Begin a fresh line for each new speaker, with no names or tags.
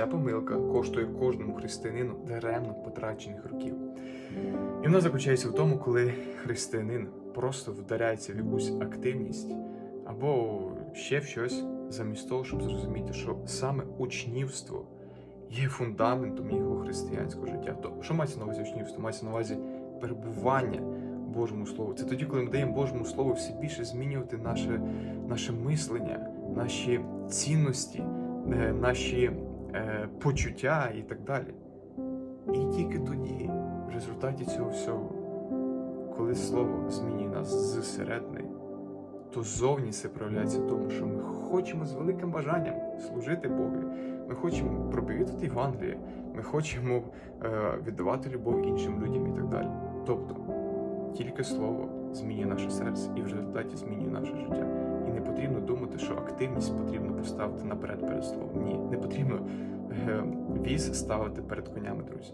Ця помилка коштує кожному християнину даремно потрачених років. І вона заключається в тому, коли християнин просто вдаряється в якусь активність або ще в щось, замість того, щоб зрозуміти, що саме учнівство є фундаментом його християнського життя. То що мається на увазі учнівство? Мається на увазі перебування Божому Слову. Це тоді, коли ми даємо Божому Слову все більше змінювати наше, наше мислення, наші цінності, е, наші почуття і так далі. І тільки тоді, в результаті цього всього, коли слово змінює нас зсередини, то зовні це проявляється в тому, що ми хочемо з великим бажанням служити Богові. Ми хочемо проповідувати Євангеліє, ми хочемо е, віддавати любов іншим людям і так далі. Тобто, тільки слово змінює наше серце і в результаті змінює наше життя. І не потрібно думати, що активність потрібно поставити наперед перед словом. Ні, не потрібно е, віз ставити перед конями, друзі.